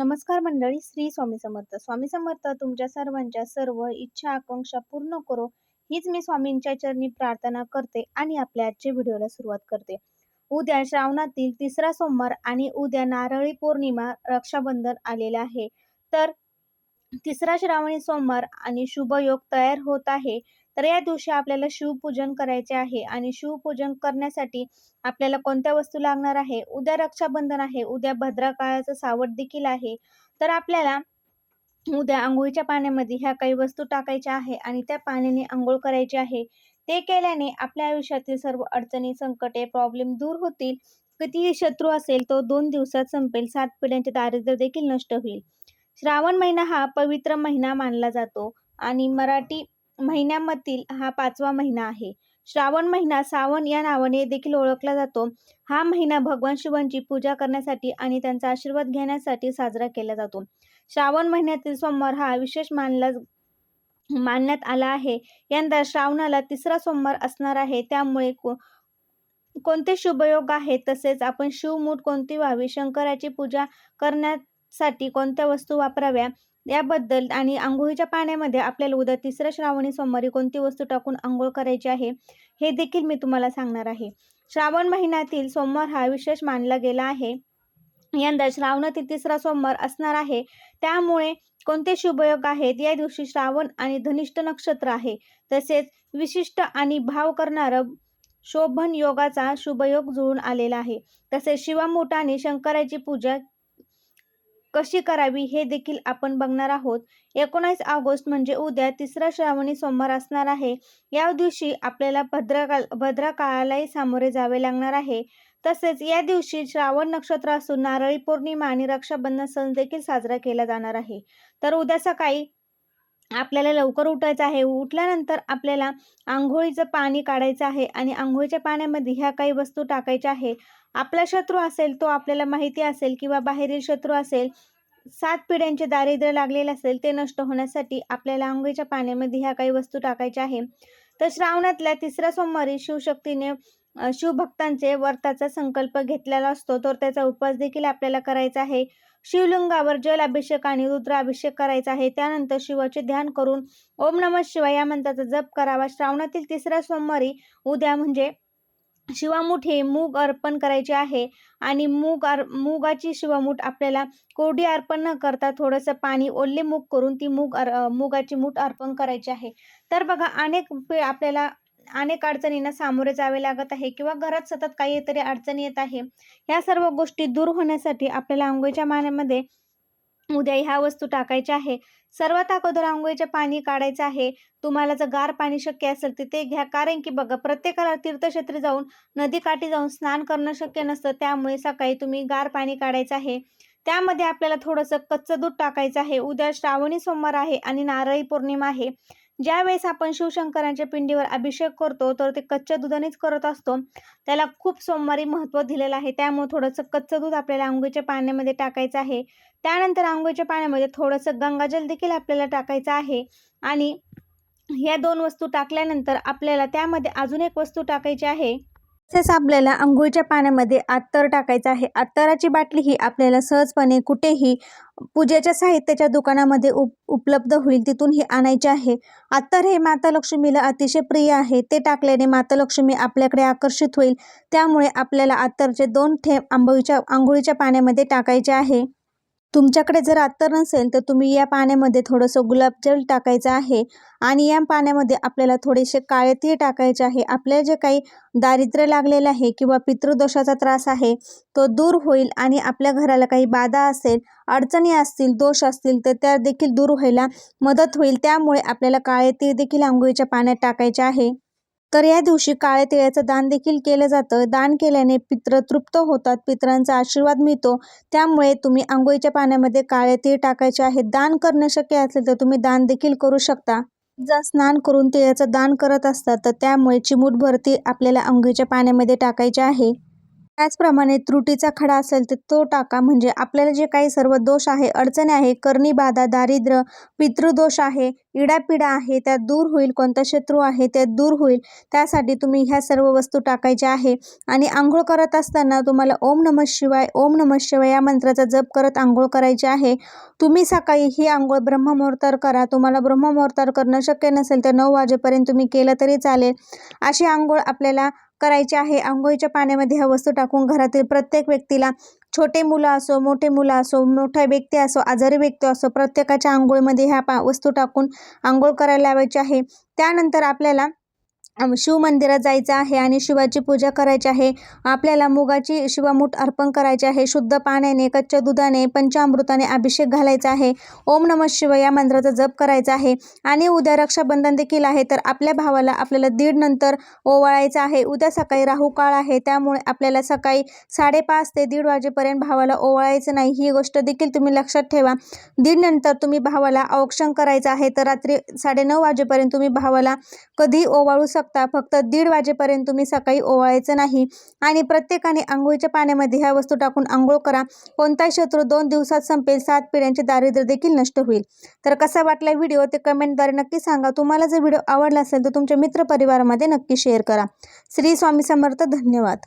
नमस्कार मंडळी श्री स्वामी समर्थ. स्वामी समर्थ तुमच्या सर्वांच्या सर्व इच्छा आकांक्षा पूर्ण करो. हीच मी स्वामींच्या चरणी प्रार्थना करते आणि आपल्या आजच्या व्हिडिओला सुरुवात करते. उद्या श्रावणातील तिसरा सोमवार आणि उद्या नारळी पौर्णिमा रक्षाबंधन आलेले आहे. तर तिसरा श्रावणी सोमवार आणि शुभयोग तयार होत आहे. तर या दिवशी आपल्याला शिवपूजन करायचे आहे आणि शिवपूजन करण्यासाठी आपल्याला कोणत्या वस्तू लागणार आहे? उद्या रक्षाबंधन आहे उद्या भद्राकाळाचं सावट देखील आहे. तर आपल्याला उद्या आंघोळीच्या पाण्यामध्ये ह्या काही वस्तू टाकायच्या आहे आणि त्या पाण्याने आंघोळ करायची आहे. ते केल्याने आपल्या आयुष्यातील सर्व अडचणी संकटे प्रॉब्लेम दूर होतील. कितीही शत्रू असेल तो दोन दिवसात संपेल सात पिढ्यांचे दारिद्र्य देखील नष्ट होईल. श्रावण महिना हा पवित्र महिना मानला जातो आणि मराठी महिन्यामधील हा पाचवा महिना आहे. श्रावण महिना सावन या नावाने देखील ओळखला जातो. हा महिना भगवान शिवांची पूजा करण्यासाठी आणि त्यांचा आशीर्वाद घेण्यासाठी साजरा केला जातो. श्रावण महिन्यातील सोमवार हा विशेष मानला मानण्यात आला आहे. यंदा श्रावणाला तिसरा सोमवार असणार आहे. त्यामुळे कोणते शुभयोग आहेत? तसेच आपण शिवमूठ कोणती व्हावी? शंकराची पूजा करण्यासाठी कोणत्या वस्तू वापराव्या? याबद्दल आणि आंघोळीच्या पाण्यामध्ये आपल्याला उद्या तिसऱ्या श्रावणी सोमवारी कोणती वस्तू टाकून आंघोळ करायची आहे हे देखील मी तुम्हाला सांगणार आहे. श्रावण महिन्यातील सोमवार हा विशेष मानला गेला आहे. यंदा श्रावणातील तिसरा सोमवार असणार आहे. त्यामुळे कोणते शुभयोग आहेत या दिवशी श्रावण आणि धनिष्ठ नक्षत्र आहे. तसेच विशिष्ट आणि भाव करणारं शोभन योगाचा शुभयोग जुळून आलेला आहे. तसेच शिवामूठ शंकराची पूजा कशी करावी हे देखील आपण बघणार आहोत. एकोणीस ऑगस्ट म्हणजे उद्या तिसरा श्रावणी सोमवार असणार आहे. या दिवशी आपल्याला भद्रकाल भद्रकाळालाही सामोरे जावे लागणार आहे. तसेच या दिवशी श्रावण नक्षत्र असून नारळी पौर्णिमा आणि रक्षाबंधन सण देखील साजरा केला जाणार आहे. तर उद्या सकाळी आपल्याला लवकर उठायचं आहे. उठल्यानंतर आपल्याला आंघोळीचं पाणी काढायचं आहे आणि आंघोळीच्या पाण्यामध्ये ह्या काही वस्तू टाकायच्या आहे. आपला शत्रू असेल तो आपल्याला माहिती असेल किंवा बाहेरील शत्रू असेल सात पिढ्यांचे दारिद्र्य लागलेले असेल ते नष्ट होण्यासाठी आपल्याला आंघोळीच्या पाण्यामध्ये ह्या काही वस्तू टाकायच्या आहे. तर श्रावणातल्या तिसऱ्या सोमवारी शिवशक्तीने शिवभक्तांचे व्रताचा संकल्प घेतलेला असतो. तर त्याचा उपवास देखील आपल्याला करायचा आहे. शिवलिंगावर जल अभिषेक आणि रुद्राभिषेक करायचा आहे. त्यानंतर शिवाचे ध्यान करून ओम नम शिवाय या मंत्राचा जप करावा. श्रावणातील तिसऱ्या सोमवारी उद्या म्हणजे शिवामूठ हे मूग अर्पण करायचे आहे आणि मूग अर मुगाची शिवामूठ आपल्याला कोरडी अर्पण न करता थोडंसं पाणी ओल्ले मूग करून ती मूग अर मुगाची मूठ अर्पण करायची आहे. तर बघा अनेक आपल्याला अनेक अडचणींना सामोरे जावे लागत आहे किंवा घरात सतत काहीतरी अडचणी येत आहे. ह्या सर्व गोष्टी दूर होण्यासाठी आपल्याला आंघोळीच्या पाण्यामध्ये उद्या ह्या वस्तू टाकायच्या आहे. सर्वात अगोदर आंघोळीचे पाणी काढायचं आहे. तुम्हाला जर गार पाणी शक्य असेल तर ते घ्या. कारण की बघा प्रत्येकाला तीर्थक्षेत्री जाऊन नदीकाठी जाऊन स्नान करणं शक्य नसतं. त्यामुळे सकाळी तुम्ही गार पाणी काढायचं आहे. त्यामध्ये आपल्याला थोडंसं कच्चं दूध टाकायचं आहे. उद्या श्रावणी सोमवार आहे आणि नारळी पौर्णिमा आहे. ज्यावेळेस आपण शिवशंकरांच्या पिंडीवर अभिषेक करतो तर ते कच्च्या दुधानेच करत असतो. त्याला खूप सोमवारी महत्त्व दिलेलं आहे. त्यामुळे थोडंसं कच्चं दूध आपल्याला आंघोळीच्या पाण्यामध्ये टाकायचं आहे. त्यानंतर आंघोळीच्या पाण्यामध्ये थोडंसं गंगाजल देखील आपल्याला टाकायचं आहे. आणि ह्या दोन वस्तू टाकल्यानंतर आपल्याला त्यामध्ये अजून एक वस्तू टाकायची आहे. तसेच आपल्याला आंघोळीच्या पाण्यामध्ये अत्तर टाकायचं आहे. अत्तराची बाटली ही आपल्याला सहजपणे कुठेही पूजेच्या साहित्याच्या दुकानामध्ये उप उपलब्ध होईल. तिथून ही आणायचे आहे. अत्तर हे माता लक्ष्मीला अतिशय प्रिय आहे. ते टाकल्याने माता लक्ष्मी आपल्याकडे आकर्षित होईल. त्यामुळे आपल्याला अत्तरचे दोन थेंब आंबोळीच्या आंघोळीच्या पाण्यामध्ये टाकायचे आहे. तुमच्याकडे जर अत्तर नसेल तर तुम्ही या पाण्यामध्ये थोडंसं गुलाबजल टाकायचं आहे आणि या पाण्यामध्ये आपल्याला थोडेसे काळे तीळ टाकायचे आहे. आपल्याला जे काही दारिद्र्य लागलेलं आहे किंवा पितृदोषाचा त्रास आहे तो दूर होईल आणि आपल्या घराला काही बाधा असेल अडचणी असतील दोष असतील तर त्या देखील दूर व्हायला मदत होईल. त्यामुळे आपल्याला काळे तीळ देखील आंघोळीच्या पाण्यात टाकायचे आहे. तर या दिवशी काळ्या तिळाचं दान देखील केलं जातं. दान केल्याने पित्र तृप्त होतात पित्रांचा आशीर्वाद मिळतो. त्यामुळे तुम्ही आंघोळीच्या पाण्यामध्ये काळे तीळ टाकायचे आहे. दान करणं शक्य असेल तर तुम्ही दान देखील करू शकता. जर स्नान करून तिळाचं दान करत असतात तर त्यामुळे चिमूटभर तीळ आपल्याला आंघोळीच्या पाण्यामध्ये टाकायचे आहे. त्याचप्रमाणे त्रुटीचा खडा असेल तर तो टाका. म्हणजे आपल्याला जे काही सर्व दोष आहे अडचणी आहे करणी बाधा दारिद्र्य पितृदोष आहे इडापिडा आहे त्या दूर होईल. कोणता शत्रू आहे ते दूर होईल. त्यासाठी तुम्ही ह्या सर्व वस्तू टाकायच्या आहे. आणि आंघोळ करत असताना तुम्हाला ओम नम शिवाय ओम नम शिवाय या मंत्राचा जप करत आंघोळ करायची आहे. तुम्ही सकाळी ही आंघोळ ब्रह्ममुहूर्तावर करा. तुम्हाला ब्रह्ममुहूर्तावर करणं शक्य नसेल तर नऊ वाजेपर्यंत तुम्ही केलं तरी चालेल. अशी आंघोळ आपल्याला करायची आहे. आंघोळीच्या पाण्यामध्ये ह्या वस्तू टाकून घरातील प्रत्येक व्यक्तीला छोटे मुलं असो मोठे मुलं असो मोठा व्यक्ती असो आजारी व्यक्ती असो प्रत्येकाच्या आंघोळीमध्ये ह्या पा वस्तू टाकून आंघोळ करायला लावायची आहे. त्यानंतर आपल्याला शिवमंदिरात शिव मंदिरात जायचं आहे आणि शिवाची पूजा करायची आहे. आपल्याला मुगाची शिवामूठ अर्पण करायची आहे. शुद्ध पाण्याने कच्च्या दुधाने पंचामृताने अभिषेक घालायचा आहे. ओम नम शिव या मंत्राचा जप करायचा आहे. आणि उद्या रक्षाबंधन देखील आहे तर आपल्या भावाला आपल्याला दीड नंतर ओवाळायचं आहे. उद्या सकाळी राहू काळ आहे त्यामुळे आपल्याला सकाळी साडेपाच ते दीड वाजेपर्यंत भावाला ओवाळायचं नाही. ही गोष्ट देखील तुम्ही लक्षात ठेवा. दीड नंतर तुम्ही भावाला औक्षण करायचं आहे तर रात्री साडेनऊ वाजेपर्यंत तुम्ही भावाला कधी ओवाळू शकता फक्त दीड वाजेपर्यंत तुम्ही सकाळी ओवाळायचं नाही आणि प्रत्येकाने आंघोळीच्या पाण्यामध्ये ह्या वस्तू टाकून आंघोळ करा. कोणताही शत्रू दोन दिवसात संपेल सात पिढ्यांचे दारिद्र्य देखील नष्ट होईल. तर कसा वाटला व्हिडिओ? ते कमेंटद्वारे नक्की सांगा. तुम्हाला जर व्हिडिओ आवडला असेल तर तुमच्या मित्रपरिवारामध्ये नक्की शेअर करा. श्री स्वामी समर्थ धन्यवाद.